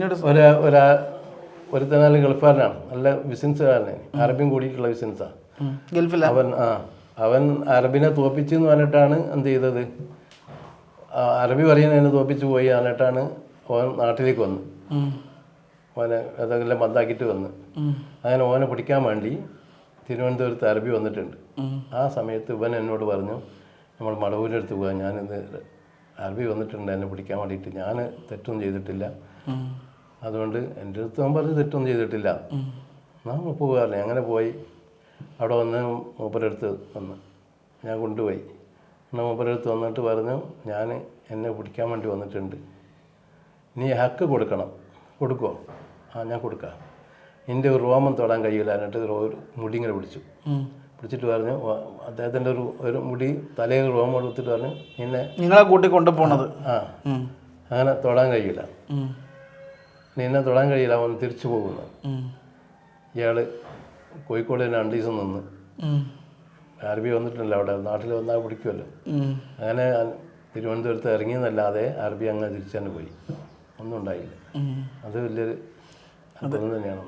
പിന്നീട് ഒരു ഒരാ ഒരു നല്ല ഗൾഫുകാരനാണ്. നല്ല ബിസിനസ്സുകാരനാണ് അറബിയും കൂടിയിട്ടുള്ള ബിസിനസ്സാണ് ഗൾഫിൽ അവൻ ആ അവൻ അറബിനെ തോപ്പിച്ചു എന്ന് പറഞ്ഞിട്ടാണ് എന്ത് ചെയ്തത്? അറബി പറയുന്ന എന്നെ തോപ്പിച്ചു പോയി എന്നിട്ടാണ് ഓൻ നാട്ടിലേക്ക് വന്ന്. ഓനെ അതെല്ലാം ബന്ധാക്കിയിട്ട് വന്ന്. അങ്ങനെ ഓനെ പിടിക്കാൻ വേണ്ടി തിരുവനന്തപുരത്ത് അറബി വന്നിട്ടുണ്ട്. ആ സമയത്ത് ഇവൻ എന്നോട് പറഞ്ഞു നമ്മൾ മടവൂരിന്റെ അടുത്ത് പോകാൻ ഞാനിത് അറബി വന്നിട്ടുണ്ട്. എന്നെ പിടിക്കാൻ വേണ്ടിയിട്ട്. ഞാൻ തെറ്റൊന്നും ചെയ്തിട്ടില്ല. അതുകൊണ്ട് എന്റെ അടുത്ത് അവൻ പറഞ്ഞ് തെറ്റൊന്നും ചെയ്തിട്ടില്ല. നാം പോകാറില്ല അങ്ങനെ പോയി. അവിടെ വന്ന് മൂപ്പരടുത്ത് വന്ന്. ഞാൻ കൊണ്ടുപോയി. എന്നാൽ മൂപ്പരടുത്ത് വന്നിട്ട് പറഞ്ഞു ഞാൻ എന്നെ പിടിക്കാൻ വേണ്ടി വന്നിട്ടുണ്ട്. നീ ഹക്ക് കൊടുക്കണം. കൊടുക്കുമോ ആ ഞാൻ കൊടുക്കാം. നിന്റെ ഒരു റോമം തൊടാൻ കഴിയില്ല എന്നിട്ട് ഒരു മുടി ഇങ്ങനെ പിടിച്ചു. പിടിച്ചിട്ട് പറഞ്ഞു "ഓ, അദ്ദേഹത്തിന്റെ ഒരു ഒരു മുടി തലയിൽ റോമം എടുത്തിട്ട് പറഞ്ഞു നിന്നെ നിങ്ങളെ കൂട്ടി കൊണ്ടുപോണത്. ആ അങ്ങനെ തൊടാൻ കഴിയില്ല. നിന്നെ തൊടാൻ കഴിയില്ല അവൻ തിരിച്ചു പോകുന്നു. ഇയാൾ കോഴിക്കോട് തന്നെ രണ്ട് ദിവസം നിന്ന്. ആർ അറബി വന്നിട്ടില്ല അവിടെ നാട്ടിൽ വന്നാൽ പിടിക്കുമല്ലോ. അങ്ങനെ തിരുവനന്തപുരത്ത് ഇറങ്ങിയെന്നല്ലാതെ അറബി അങ്ങ് തിരിച്ചു തന്നെ പോയി. ഒന്നും ഉണ്ടായില്ല. അത് വലിയൊരു അത്ഭുതം തന്നെയാണ്.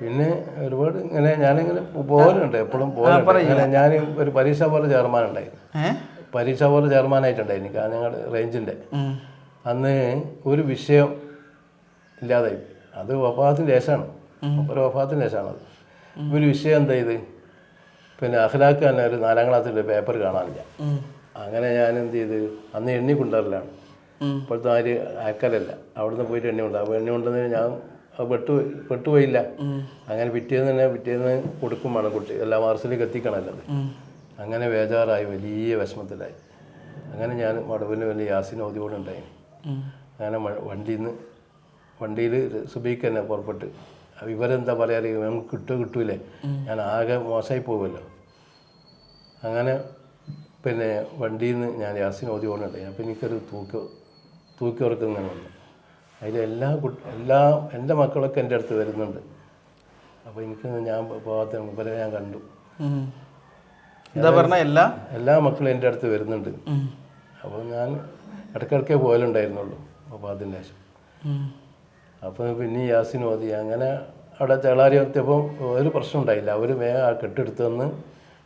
പിന്നെ ഒരുപാട് ഇങ്ങനെ ഞാനിങ്ങനെ പോകലുണ്ട് എപ്പോഴും പോകലുണ്ട് ഞാൻ ഒരു പരീക്ഷ പോലെ ചെയർമാൻ ഉണ്ടായിരുന്നു. പരീക്ഷ പോലെ ചെയർമാനായിട്ടുണ്ടായിരുന്നു ഞങ്ങൾ റേഞ്ചിന്റെ. അന്ന് ഒരു വിഷയം ഇല്ലാതായി. അത് വഫാത്തിന്റെ ശേഷമാണ്. ഒരു വഫാത്തിന്റെ ശേഷമാണ് അത്. ഒരു വിഷയം എന്താ ഇത്? പിന്നെ അഹ്ലാക്ക് തന്നെ ഒരു നാലാം ക്ലാസ്സിന്റെ പേപ്പർ കാണാനില്ല. അങ്ങനെ ഞാൻ എന്ത് ചെയ്ത്? അന്ന് എണ്ണി കൊണ്ടുവരലാണ്. ഇപ്പോഴത്തെ ആര്? അയക്കലല്ല അവിടുന്ന് പോയിട്ട് എണ്ണി കൊണ്ടു എണ്ണി കൊണ്ടുവന്നതിന് ഞാൻ പെട്ടു പെട്ടുപോയില്ല. അങ്ങനെ പിറ്റേന്ന് തന്നെ പിറ്റേന്ന് കൊടുക്കും വേണം കുട്ടി. എല്ലാ മാർസിലേക്ക് എത്തിക്കണമല്ലോ അത്. അങ്ങനെ ബേജാറായി വലിയ വിഷമത്തിലായി. അങ്ങനെ ഞാൻ മടവിന് വലിയ യാസിന് ഓതിയോടെ ഉണ്ടായി. ഉം. അങ്ങനെ വണ്ടിയിൽ നിന്ന് വണ്ടിയിൽ സുബീക്ക് തന്നെ പുറപ്പെട്ട്. ഇവരെന്താ പറയാ നമുക്ക് കിട്ടുമോ കിട്ടൂലേ? ഞാൻ ആകെ മോശമായി പോകുമല്ലോ അങ്ങനെ പിന്നെ വണ്ടിയിൽ നിന്ന് ഞാൻ യാസിന് ഓതി ഓടുന്നുണ്ട്. അപ്പോൾ എനിക്കൊരു തൂക്ക് തൂക്കി ഉറക്കം ഇങ്ങനെ വന്നു. അതിലെല്ലാ എല്ലാ കുട്ടി എല്ലാ എന്റെ മക്കളൊക്കെ എന്റെ അടുത്ത് വരുന്നുണ്ട്. അപ്പോൾ എനിക്ക് ഞാൻ പോകാത്ത ഇവരെ ഞാൻ കണ്ടു. എന്താ പറഞ്ഞ എല്ലാ? എല്ലാ മക്കളും എന്റെ അടുത്ത് വരുന്നുണ്ട്. അപ്പോൾ ഞാൻ ഇടയ്ക്കിടയ്ക്കേ പോയാലുണ്ടായിരുന്നുള്ളൂ അപ്പോൾ അതിന്റെ ശേഷം. അപ്പം അപ്പോൾ പിന്നെ യാസിൻ ഓതി അങ്ങനെ അവിടെ ചേളാരി എത്തിയപ്പം ഒരു പ്രശ്നം ഉണ്ടായില്ല. അവർ വേഗം ആ കെട്ടെടുത്ത് തന്ന്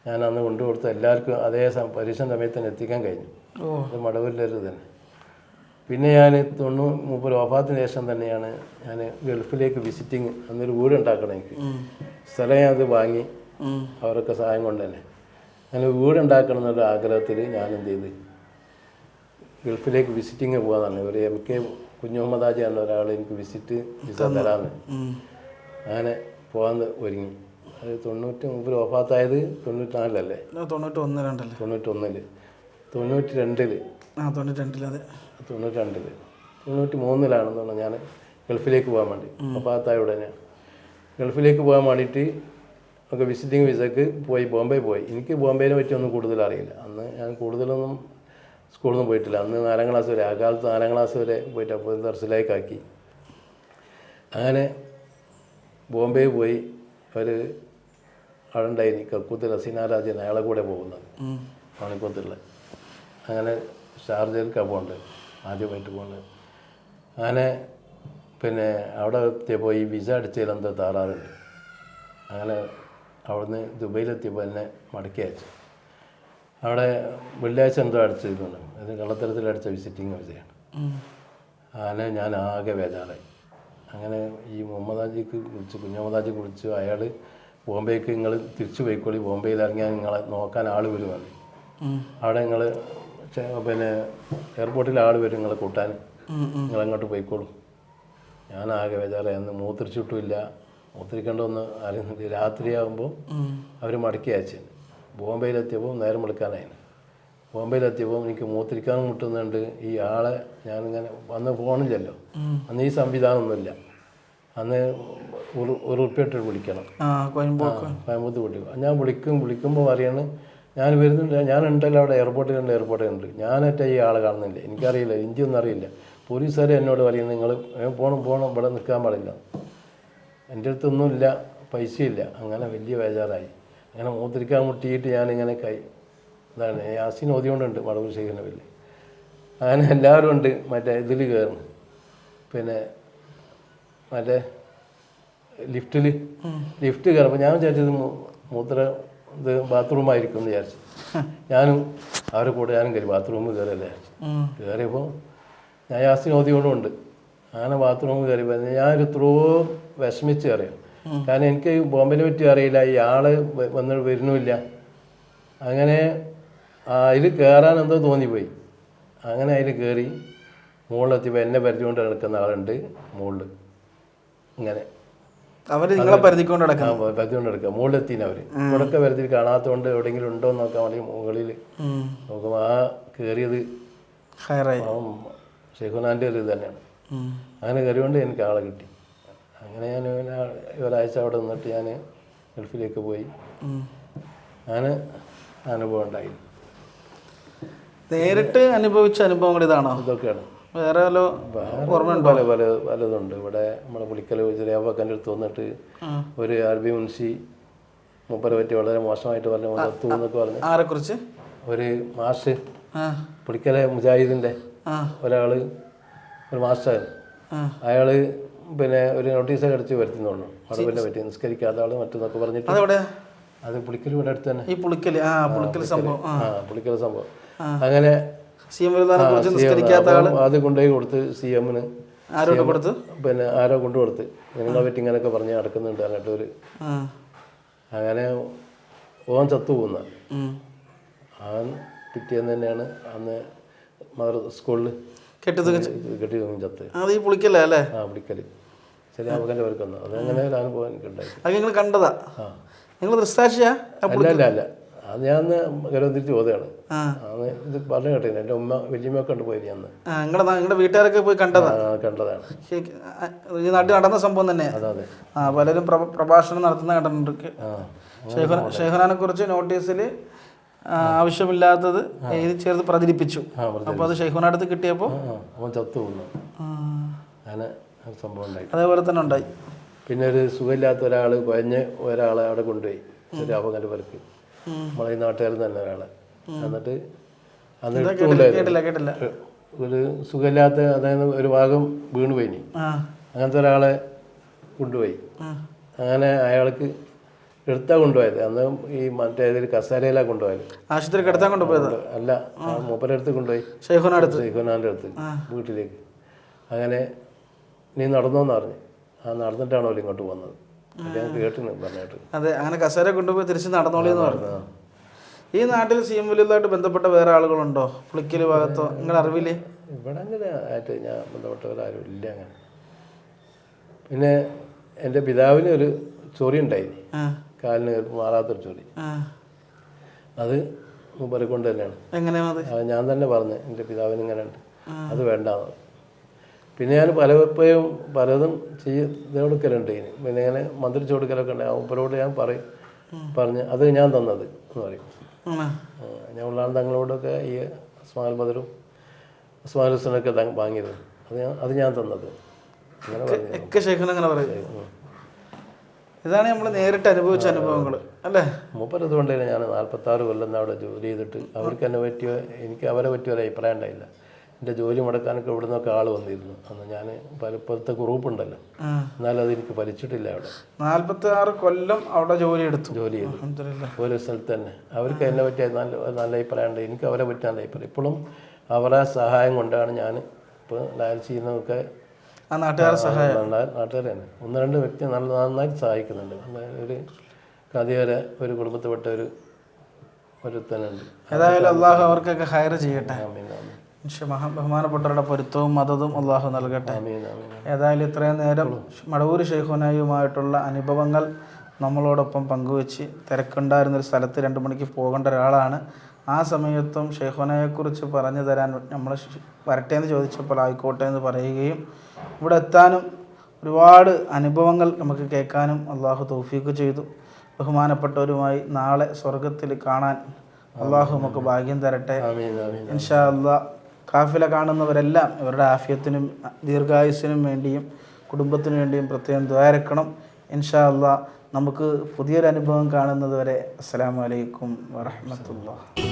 ഞാൻ അന്ന് കൊണ്ടുകൊടുത്ത് എല്ലാവർക്കും അതേ സമയം പരീക്ഷ സമയത്ത് തന്നെ എത്തിക്കാൻ കഴിഞ്ഞു. അത് മടവില്ലരുത് തന്നെ. പിന്നെ ഞാൻ തൊണ്ണൂ മുപ്പത് ഓഫാത്തിന് ശേഷം തന്നെയാണ് ഞാൻ ഗൾഫിലേക്ക് വിസിറ്റിങ് അന്നൊരു വീട് ഉണ്ടാക്കണം എനിക്ക്. സ്ഥലം ഞാൻ അത് വാങ്ങി അവരൊക്കെ സഹായം കൊണ്ട് തന്നെ. അങ്ങനെ വീട് ഉണ്ടാക്കണം എന്നുള്ള ആഗ്രഹത്തിൽ ഞാൻ എന്ത് ചെയ്ത് ഗൾഫിലേക്ക് വിസിറ്റിങ് പോകാന്നാണ്. ഒരു എം കെ കുഞ്ഞുമുഹമ്മദ് എന്ന ഒരാൾ എനിക്ക് വിസിറ്റ് വിസ തരാമെന്ന്. അങ്ങനെ പോകാൻ ഒരുങ്ങി. അത് തൊണ്ണൂറ്റി മുമ്പിൽ ഓഫാത്തായത് തൊണ്ണൂറ്റിനാലിലല്ലേ? ഇത് തൊണ്ണൂറ്റി ഒന്ന് രണ്ടല്ലേ? തൊണ്ണൂറ്റൊന്നിൽ തൊണ്ണൂറ്റി രണ്ടിൽ ആ തൊണ്ണൂറ്റി രണ്ടിൽ അതെ. തൊണ്ണൂറ്റി രണ്ടിൽ തൊണ്ണൂറ്റി മൂന്നിലാണെന്ന് തോന്നുന്നു ഞാൻ ഗൾഫിലേക്ക് പോകാൻ വേണ്ടി. ഓഫാത്തായ ഉടനെ. ഗൾഫിലേക്ക് പോകാൻ വേണ്ടിയിട്ട് ഒക്കെ വിസിറ്റിംഗ് വിസക്ക് പോയി ബോംബെ പോയി. എനിക്ക് ബോംബെനെ പറ്റി ഒന്നും കൂടുതൽ അറിയില്ല അന്ന് ഞാൻ കൂടുതലൊന്നും സ്കൂളിൽ നിന്ന് പോയിട്ടില്ല. അന്ന് നാലാം ക്ലാസ് വരെ ആ കാലത്ത് നാലാം ക്ലാസ് വരെ പോയിട്ട് അപ്പോൾ ദർശിലേക്കാക്കി അങ്ങനെ ബോംബെ പോയി ഒരു അവിടെ കക്കൂത്ത് രാജൻ അയാളെ കൂടെ പോകുന്നത്. പണിക്കൂത്തുള്ള അങ്ങനെ ഷാർജയിലേക്കാണ് പോകേണ്ടത്. ആദ്യമായിട്ട് പോകേണ്ടത്. അങ്ങനെ പിന്നെ അവിടെ എത്തിയപ്പോൾ ഈ വിസ അടിച്ചതിൽ എന്തോ താറാറുണ്ട് അങ്ങനെ അവിടുന്ന് ദുബൈയിലെത്തിയപ്പോൾ എന്നെ മടക്കി അയച്ചു അവിടെ വെള്ളിയാഴ്ച എന്തോ അടിച്ചിരുന്നു അത് കള്ളത്തരത്തിൽ അടിച്ച വിസിറ്റിംഗ് വിസയാണ്. അങ്ങനെ ഞാൻ ആകെ ബേജാറായി അങ്ങനെ ഈ മുഹമ്മദാജിക്ക് വിളിച്ച് കുഞ്ഞമ്മദാജിക്ക് വിളിച്ചു അയാൾ ബോംബെക്ക് നിങ്ങൾ തിരിച്ചു പോയിക്കോളി. ബോംബെയിൽ ഇറങ്ങിയാൽ നിങ്ങളെ നോക്കാൻ ആൾ വരുവാണ് അവിടെ നിങ്ങൾ പിന്നെ എയർപോർട്ടിൽ ആൾ വരും നിങ്ങളെ കൂട്ടാൻ. നിങ്ങളങ്ങോട്ട് പോയിക്കോളും. ഞാൻ ആകെ ബേജാറായി അന്ന് മൂത്രിച്ചിട്ടുമില്ല മൂത്രിക്കേണ്ട അറിയുന്നില്ല രാത്രിയാകുമ്പോൾ അവർ മടക്കി അയച്ചു ബോംബെയിലെത്തിയപ്പോൾ നേരം വിളിക്കാനായിരുന്നു ബോംബെയിലെത്തിയപ്പോൾ എനിക്ക് മൂത്തിരിക്കാൻ മുട്ടുന്നുണ്ട് ഈ ആളെ ഞാനിങ്ങനെ അന്ന് ഫോണില്ലല്ലോ. അന്ന് ഈ സംവിധാനമൊന്നുമില്ല. അന്ന് ഒരു ഉറുപ്പിട്ട് വിളിക്കണം. കോയമ്പത്തൂർ വിളിക്കും ഞാൻ വിളിക്കും വിളിക്കുമ്പോൾ പറയാണ് ഞാൻ വരുന്നുണ്ട് ഞാൻ ഉണ്ടല്ലോ അവിടെ എയർപോർട്ടിൽ ഉണ്ട് എയർപോർട്ടിൽ ഉണ്ട്. ഞാനേറ്റ ഈ ആളെ കാണുന്നില്ല. എനിക്കറിയില്ല. ഇന്ത്യ അറിയില്ല. പോലീസുകാർ എന്നോട് പറയുന്നത് നിങ്ങൾ പോകണം പോകണം ഇവിടെ നിൽക്കാൻ പാടില്ല. എന്റെ അടുത്തൊന്നുമില്ല. പൈസയില്ല. അങ്ങനെ വലിയ ബേജാറായി. അങ്ങനെ മൂത്തിരിക്കാൻ മുട്ടിയിട്ട് ഞാനിങ്ങനെ കൈ ഇതാണ് യാസിൻ ഓതിയോണ്ടുണ്ട് മടവൂർ ശേഖരന്റെ വലിയ അങ്ങനെ എല്ലാവരും ഉണ്ട് മറ്റേ ഇതിൽ കയറുന്നു പിന്നെ മറ്റേ ലിഫ്റ്റിൽ ലിഫ്റ്റ് കയറുമ്പോൾ ഞാൻ വിചാരിച്ചത് മൂത്ര ഇത് ബാത്റൂമായിരിക്കും എന്ന് വിചാരിച്ചു. ഞാനും അവരെ കൂടെ ഞാനും കയറി ബാത്റൂമിൽ കയറിയല്ലേ. കയറിയപ്പോൾ ഞാൻ യാസിൻ ഓതിയോടുമുണ്ട് അങ്ങനെ ബാത്റൂമിൽ കയറി ഞാനൊരു എത്രയോ വിഷമിച്ച് കയറിയും കാരണം എനിക്ക് ബോംബിനെ പറ്റി അറിയില്ല. ഈ ആൾ വന്ന് വരുന്നുമില്ല. അങ്ങനെ അതിൽ കയറാൻ എന്തോ തോന്നിപ്പോയി. അങ്ങനെ അതിൽ കയറി മുകളിലെത്തിയപ്പോൾ എന്നെ പരിചയമുണ്ട് നടക്കുന്ന ആളുണ്ട് മുകളിൽ ഇങ്ങനെ. അവർ നിങ്ങളെ പരിധിക്കൊണ്ട് നടക്കാം പരിധി പരിചയകൊണ്ട് കിടക്കുക മുകളിലെത്തിന് അവർ ഇവിടെയൊക്കെ പരിധി കാണാത്തതുകൊണ്ട് എവിടെയെങ്കിലും ഉണ്ടോ എന്ന് നോക്കാൻ വേണ്ടി മുകളിൽ നോക്കുമ്പോൾ ആ കയറിയത് ഷെയ്ഖുനാന്റെ ഒരു ഇത് തന്നെയാണ്. അങ്ങനെ കയറിയോണ്ട് എനിക്ക് ആളെ കിട്ടി. അങ്ങനെ ഞാൻ ഒരാഴ്ച അവിടെ നിന്നിട്ട് ഞാൻ ഗൾഫിലേക്ക് പോയി. അങ്ങനെ അനുഭവം ഉണ്ടായി. നേരിട്ട് അനുഭവിച്ച അനുഭവങ്ങൾ ഇതാണോ? ഇതൊക്കെയാണ്. വേറെ വേറെ പല പല പലതുണ്ട്. ഇവിടെ നമ്മുടെ പുളിക്കൽ ചെറിയാപ്പക്കന്റെ അടുത്ത് വന്നിട്ട് ഒരു അറബി മുൻഷി മൂപ്പരെ പറ്റി വളരെ മോശമായിട്ട് പറഞ്ഞു തൂന്നൊക്കെ എന്നൊക്കെ പറഞ്ഞു. ആരെ കുറിച്ച് ഒരു മാഷ് പുളിക്കല പുളിക്കലെ മുജാഹിദിന്റെ ഒരാൾ ഒരു മാഷ് അയാൾ അയാൾ പിന്നെ ഒരു നോട്ടീസ് അടിച്ച് വരുത്തുന്നു തോന്നുന്നു മടവിനെ പറ്റി. നിസ്കരിക്കാത്ത ആൾ മറ്റൊന്നൊക്കെ പറഞ്ഞിട്ട് അതെവിടെയാ അത് പുളിക്കൽ ഇവിടെ അടുത്ത് തന്നെ. ഈ പുളിക്കൽ ആ പുളിക്കൽ സംഭവം. ആ. പുളിക്കൽ സംഭവം. അങ്ങനെ സി എം അത് കുറിച്ച് നിസ്കരിക്കാത്ത അപ്പം ആൾ. ആദ്യം കൊണ്ടുപോയി കൊടുത്ത് സി എമ്മിന്. ആരോട് കൊടുത്ത്? പിന്നെ ആരോ കൊണ്ടു കൊടുത്ത് നിങ്ങളെ പറ്റി ഇങ്ങനെയൊക്കെ പറഞ്ഞ് നടക്കുന്നുണ്ട് അങ്ങോട്ട് ഒരു അങ്ങനെ ഓൻ ചത്തു പോകുന്ന ആ പിറ്റേന്ന് തന്നെയാണ് അന്ന് മദർ സ്കൂളിൽ കെട്ടി കെട്ടി ചത്ത്. അത് ഈ പുളിക്കല്ലേ അല്ലേ? ആ പിടിക്കൽ ശരി അവന്റെ അതങ്ങനെ ഒരു അനുഭവം എനിക്കുണ്ടായി അത് നിങ്ങൾ കണ്ടതാ? നിങ്ങൾ ദൃഷ്ടാക്ഷിയാ അല്ല അല്ല അല്ല. അത് ഞാൻ അന്ന് ഗരം തിരിച്ച് പോവുകയാണ് അന്ന് ഇത് പറഞ്ഞു കേട്ടില്ല? എന്റെ ഉമ്മ വലിയമ്മയൊക്കെ ഉണ്ട് പോയി അന്ന്. നിങ്ങളുടെ നിങ്ങളുടെ വീട്ടുകാരൊക്കെ പോയി കണ്ടതാണ്. കണ്ടതാണ് ഈ നാട്ടിൽ നടന്ന സംഭവം തന്നെ? അതെ ആ പലരും പ്രഭാഷണം നടത്തുന്ന കണ്ടിട്ടുണ്ട്. ഷെയ്ഖുനാനെ കുറിച്ച് നോട്ടീസിൽ ആവശ്യമില്ലാത്തത് എഴുതി ചേർത്ത് പ്രചരിപ്പിച്ചു. അപ്പൊ അപ്പോൾ അത് ഷെയ്ഖുന കിട്ടിയപ്പോ കിട്ടിയപ്പോൾ ചത്തു അങ്ങനെ സംഭവം ഉണ്ടായി. അതേപോലെ തന്നെ ഉണ്ടായി. പിന്നെ ഒരു സുഖമില്ലാത്ത ഒരാൾ കുഴഞ്ഞ് ഒരാളെ അവിടെ കൊണ്ടുപോയി. ഒരു അപകട പേർക്ക് നമ്മളെ ഈ നാട്ടുകാരിൽ തന്നെ ഒരാളെ. എന്നിട്ട് അന്ന് ഒരു സുഖമില്ലാത്ത അതായത് ഒരു ഭാഗം വീണ് പോയിനി അങ്ങനത്തെ ഒരാളെ കൊണ്ടുപോയി. അങ്ങനെ അയാൾക്ക് എടുത്താ കൊണ്ടുപോയത്. അന്ന് ഈ മറ്റേ ഏതൊരു കസേരയിലാണ് കൊണ്ടുപോയത്. ആശുപത്രി കിടത്താൻ കൊണ്ടുപോയത്? അല്ല മൂപ്പരടുത്ത് മൂപ്പരുടെ കൊണ്ടുപോയി. ഷെയ്ഖുനാടുത്ത് അടുത്ത്. അടുത്ത് വീട്ടിലേക്ക്. അങ്ങനെ നീ നടന്നോന്ന് പറഞ്ഞു ആ നടന്നിട്ടാണോ ഇങ്ങോട്ട് വന്നത്? ഞാൻ കേട്ടിന് പറഞ്ഞിട്ട് അതെ അങ്ങനെ കസേര കൊണ്ടുപോയി തിരിച്ച് നടന്നോളി എന്ന് പറഞ്ഞു. ഈ നാട്ടിൽ സി എം വലിയതായിട്ട് ബന്ധപ്പെട്ട വേറെ ആളുകളുണ്ടോ? പുളിക്കൽ ഭാഗത്തോ? നിങ്ങളുടെ അറിവില്ലേ ഇവിടെ അങ്ങനെ ആയിട്ട് ഞാൻ ബന്ധപ്പെട്ടവരാരും ഇല്ല അങ്ങനെ. പിന്നെ എന്റെ പിതാവിന് ഒരു ചൊറി ഉണ്ടായിനി. കാലിന് മാറാത്തൊരു ചൊറി. അത് മുമ്പറിക്കൊണ്ട് കൊണ്ട് തന്നെയാണ്. എങ്ങനെയാണ് ഞാൻ തന്നെ പറഞ്ഞു എന്റെ പിതാവിന് ഇങ്ങനെ ഉണ്ട് അത് വേണ്ടാന്ന്. പിന്നെ ഞാൻ പലപ്പോഴും പലതും ചെയ്ത് കൊടുക്കലുണ്ട് ഇനി. പിന്നെ ഇങ്ങനെ മന്ത്രിച്ചു കൊടുക്കലൊക്കെ ഉണ്ട്. മൂപ്പരോട് ഞാൻ പറയും. പറഞ്ഞ് അത് ഞാൻ തന്നത് എന്ന് പറയും. ഞാൻ ഉള്ളാണ് തങ്ങളോടൊക്കെ ഈ സ്മാൽ ബദറും സ്മാൽ ഹുസനൊക്കെ വാങ്ങിയത്. അത് ഞാൻ അത് ഞാൻ തന്നത്. അങ്ങനെ പറഞ്ഞു ഇതാണ് നമ്മൾ നേരിട്ട് അനുഭവിച്ച അനുഭവങ്ങൾ അല്ലേ? മൂപ്പരത് ഞാൻ നാൽപ്പത്താറ് കൊല്ലം അവിടെ ജോലി ചെയ്തിട്ട് അവർക്ക് എന്നെ പറ്റിയ എനിക്ക് അവരെ പറ്റിയ ഒരു അഭിപ്രായം ഉണ്ടായില്ല. എന്റെ ജോലി മുടക്കാനൊക്കെ ഇവിടെ നിന്നൊക്കെ ആൾ വന്നിരുന്നു. അന്ന് ഞാൻ പലപ്പോഴത്തെ ഗ്രൂപ്പുണ്ടല്ലോ എന്നാലും അതെനിക്ക് ഫലിച്ചിട്ടില്ല അവിടെ. നാൽപ്പത്തി ആറ് കൊല്ലം അവിടെ ജോലി എടുത്തു. ജോലി ചെയ്തു. ഒരു സ്ഥലത്ത് തന്നെ. അവർക്ക് എന്നെ പറ്റിയ നല്ല നല്ല അഭിപ്രായമുണ്ട് എനിക്ക് അവരെ പറ്റിയ നല്ല അഭിപ്രായം. ഇപ്പോഴും അവരെ സഹായം കൊണ്ടാണ് ഞാൻ ഇപ്പോൾ ഡാൻസ് ചെയ്യുന്നതൊക്കെ നാട്ടുകാരെ സഹായം. നാട്ടുകാർ തന്നെ. ഒന്ന് രണ്ട് വ്യക്തി നല്ല നന്നായിട്ട് സഹായിക്കുന്നുണ്ട്. ഒരു കഥവരെ ഒരു കുടുംബത്തിൽപ്പെട്ട ഒരു ഒരുത്തനുണ്ട്. ഏതായാലും അള്ളാഹു അവർക്കൊക്കെ ഹയർ ചെയ്യട്ടെ. ബഹുമാനപ്പെട്ടവരുടെ പൊരുത്തവും മതവും അള്ളാഹു നൽകട്ടെ. ഏതായാലും ഇത്രയും നേരം മടവൂർ ഷെയ്ഖുനായുമായിട്ടുള്ള അനുഭവങ്ങൾ നമ്മളോടൊപ്പം പങ്കുവെച്ച് തിരക്കുണ്ടായിരുന്നൊരു സ്ഥലത്ത് രണ്ട് മണിക്ക് പോകേണ്ട ഒരാളാണ്. ആ സമയത്തും ഷെയ്ഖുനയെക്കുറിച്ച് പറഞ്ഞു തരാൻ നമ്മൾ വരട്ടെ എന്ന് ചോദിച്ചപ്പോൾ ആയിക്കോട്ടെ എന്ന് പറയുകയും ഇവിടെ എത്താനും ഒരുപാട് അനുഭവങ്ങൾ നമുക്ക് കേൾക്കാനും അള്ളാഹു തൗഫീക്ക് ചെയ്തു. ബഹുമാനപ്പെട്ടവരുമായി നാളെ സ്വർഗത്തിൽ കാണാൻ അള്ളാഹു നമുക്ക് ഭാഗ്യം തരട്ടെ. ഇൻഷാ അല്ലാ കാഫില കാണുന്നവരെല്ലാം ഇവരുടെ ആഫിയത്തിനും ദീർഘായുസ്സിനും വേണ്ടിയും കുടുംബത്തിനു വേണ്ടിയും പ്രത്യേകം ദ്വാരക്കണം ഇൻഷാ അല്ലാ നമുക്ക് പുതിയൊരു അനുഭവം കാണുന്നത് വരെ അസ്സലാമു അലൈക്കും വറഹ്മത്തുള്ളാഹി.